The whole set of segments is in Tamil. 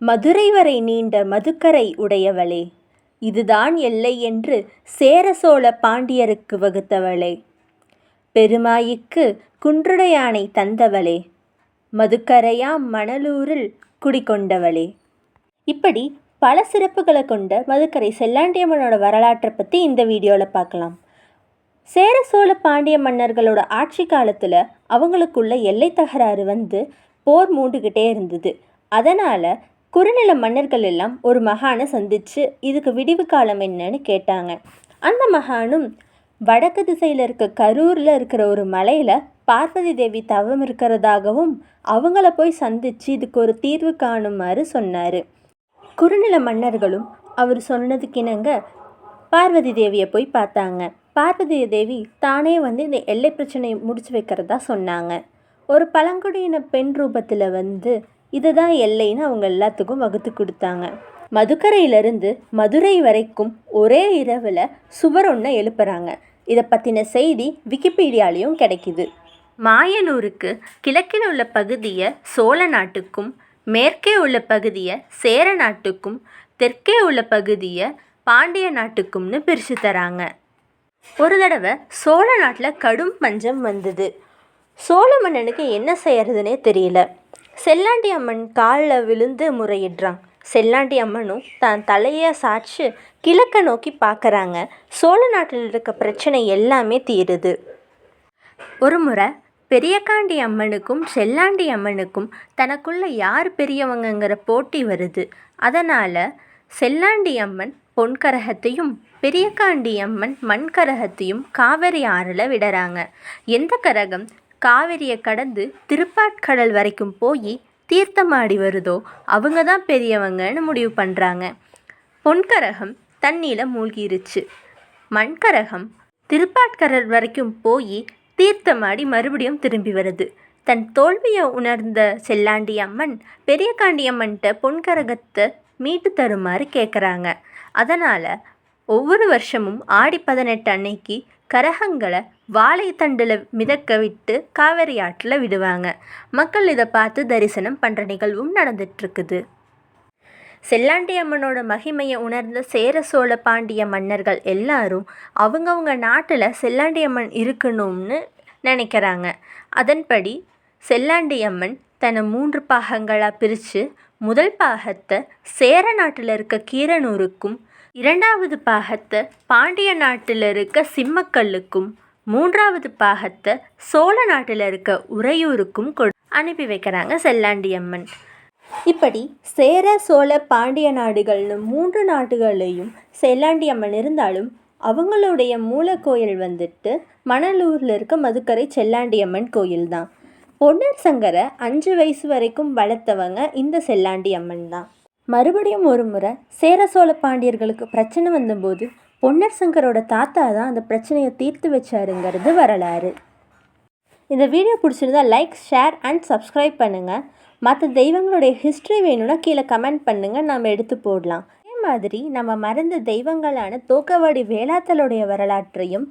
மதுரை வரை நீண்ட மதுக்கரை உடையவளே. இதுதான் எல்லை என்று சேர சோழ பாண்டியருக்கு வகுத்தவளே. பெருமாயிக்கு குன்றுடையானை தந்தவளே. மதுக்கரையாம் மணலூரில் குடிகொண்டவளே. இப்படி பல சிறப்புகளை கொண்ட மதுக்கரை செல்லாண்டியம்மனோட வரலாற்றை பற்றி இந்த வீடியோவில் பார்க்கலாம். சேர சோழ பாண்டிய மன்னர்களோட ஆட்சி காலத்தில் அவங்களுக்குள்ள எல்லை தகராறு வந்து போர் மூண்டுக்கிட்டே இருந்தது. அதனால் குறுநில மன்னர்கள் எல்லாம் ஒரு மகானை சந்தித்து இதுக்கு விடிவு காலம் என்னன்னு கேட்டாங்க. அந்த மகானும் வடக்கு திசையில் இருக்க கரூரில் இருக்கிற ஒரு மலையில் பார்வதி தேவி தவம் இருக்கிறதாகவும் அவங்கள போய் சந்தித்து இதுக்கு ஒரு தீர்வு காணுமாறு சொன்னார். குறுநில மன்னர்களும் அவர் சொன்னதுக்கிணங்க பார்வதி தேவியை போய் பார்த்தாங்க. பார்வதி தேவி தானே வந்து இந்த எல்லை பிரச்சனையை முடிச்சு வைக்கிறதா சொன்னாங்க. ஒரு பழங்குடியின பெண் ரூபத்தில் வந்து இதுதான் எல்லைன்னு அவங்க எல்லாத்துக்கும் வகுத்து கொடுத்தாங்க. மதுக்கரையிலிருந்து மதுரை வரைக்கும் ஒரே இரவில் சுவர் ஒன்று எழுப்புறாங்க. இதை பற்றின செய்தி விக்கிபீடியாலையும் கிடைக்குது. மாயனூருக்கு கிழக்கில் உள்ள பகுதியை சோழ நாட்டுக்கும் மேற்கே உள்ள பகுதியை சேர நாட்டுக்கும் தெற்கே உள்ள பகுதியை பாண்டிய நாட்டுக்கும்னு பிரித்து தராங்க. ஒரு தடவை சோழ நாட்டில் கடும் பஞ்சம் வந்தது. சோழ மன்னனுக்கு என்ன செய்யறதுனே தெரியல. செல்லாண்டி அம்மன் காலில் விழுந்து முறையிடுறான். செல்லாண்டி அம்மனும் தான் தலையை சாய்ச்சி கிழக்க நோக்கி பார்க்குறாங்க. சோழ நாட்டில் இருக்க பிரச்சனை எல்லாமே தீருது. ஒரு முறை பெரியகாண்டி அம்மனுக்கும் செல்லாண்டி அம்மனுக்கும் தனக்குள்ள யார் பெரியவங்கங்கிற போட்டி வருது. அதனால் செல்லாண்டி அம்மன் பொன்கரகத்தையும் பெரியகாண்டி அம்மன் மண்கரகத்தையும் காவிரி ஆறில் விடுறாங்க. எந்த கரகம் காவிரியை கடந்து திருப்பாட்கடல் வரைக்கும் போய் தீர்த்தமாடி வருதோ அவங்க தான் பெரியவங்கன்னு முடிவு பண்ணுறாங்க பொன்கரகம் தண்ணியில் மூழ்கிருச்சு. மண்கரகம் திருப்பாட்கடல் வரைக்கும் போய் தீர்த்தமாடி மறுபடியும் திரும்பி வருது. தன் தோல்வியை உணர்ந்த செல்லாண்டி அம்மன் பெரிய அம்மன்கிட்ட பொன்கரகத்தை மீட்டு தருமாறு கேட்குறாங்க அதனால் ஒவ்வொரு வருஷமும் ஆடி பதினெட்டு அன்னைக்கு கரகங்களை வாழைத்தண்டில் மிதக்க விட்டு காவேரி ஆற்றில் விடுவாங்க. மக்கள் இதை பார்த்து தரிசனம் பண்ணுற நிகழ்வும் நடந்துட்டுருக்குது செல்லாண்டி அம்மனோட மகிமையை உணர்ந்த சேர சோழ பாண்டிய மன்னர்கள் எல்லாரும் அவங்கவுங்க நாட்டில் செல்லாண்டி அம்மன் இருக்கணும்னு நினைக்கிறாங்க. அதன்படி செல்லாண்டி அம்மன் தன்னை மூன்று பாகங்களாக பிரித்து முதல் பாகத்தை சேர நாட்டில் இருக்க கீரனூருக்கும் இரண்டாவது பாகத்தை பாண்டிய நாட்டில் இருக்க சிம்மக்கல்லுக்கும் மூன்றாவது பாகத்தை சோழ நாட்டில் இருக்க உறையூருக்கும் கொடு அனுப்பி வைக்கிறாங்க செல்லாண்டி அம்மன். இப்படி சேர சோழ பாண்டிய நாடுகள்னு மூன்று நாடுகள்லையும் செல்லாண்டி அம்மன் இருந்தாலும் அவங்களுடைய மூலக்கோயில் வந்துட்டு மணலூரில் இருக்க மதுக்கரை செல்லாண்டியம்மன் கோயில் தான் பொன்னர் சங்கரை அஞ்சு வயசு வரைக்கும் வளர்த்தவங்க இந்த செல்லாண்டி அம்மன் தான். மறுபடியும் ஒரு முறை சேர சோழ பாண்டியர்களுக்கு பிரச்சனை வந்தபோது பொன்னர் சங்கரோட தாத்தா தான் அந்த பிரச்சனையை தீர்த்து வச்சாருங்கிறது வரலாறு. இந்த வீடியோ பிடிச்சிருந்தா லைக் ஷேர் அண்ட் சப்ஸ்கிரைப் பண்ணுங்கள் மற்ற தெய்வங்களுடைய ஹிஸ்ட்ரி வேணும்னா கீழே கமெண்ட் பண்ணுங்கள் நம்ம எடுத்து போடலாம். அதே மாதிரி நம்ம மறந்த தெய்வங்களான தோக்கவாடி வேளாத்தலுடைய வரலாற்றையும்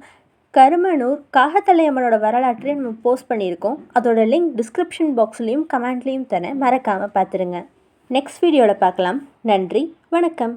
கருமனூர் காகத்தலையம்மனோட வரலாற்றையும் நம்ம போஸ்ட் பண்ணியிருக்கோம். அதோட லிங்க் டிஸ்கிரிப்ஷன் பாக்ஸ்லேயும் கமெண்ட்லேயும் தரேன். மறக்காமல் பார்த்துருங்க. நெக்ஸ்ட் வீடியோவில் பார்க்கலாம். நன்றி. வணக்கம்.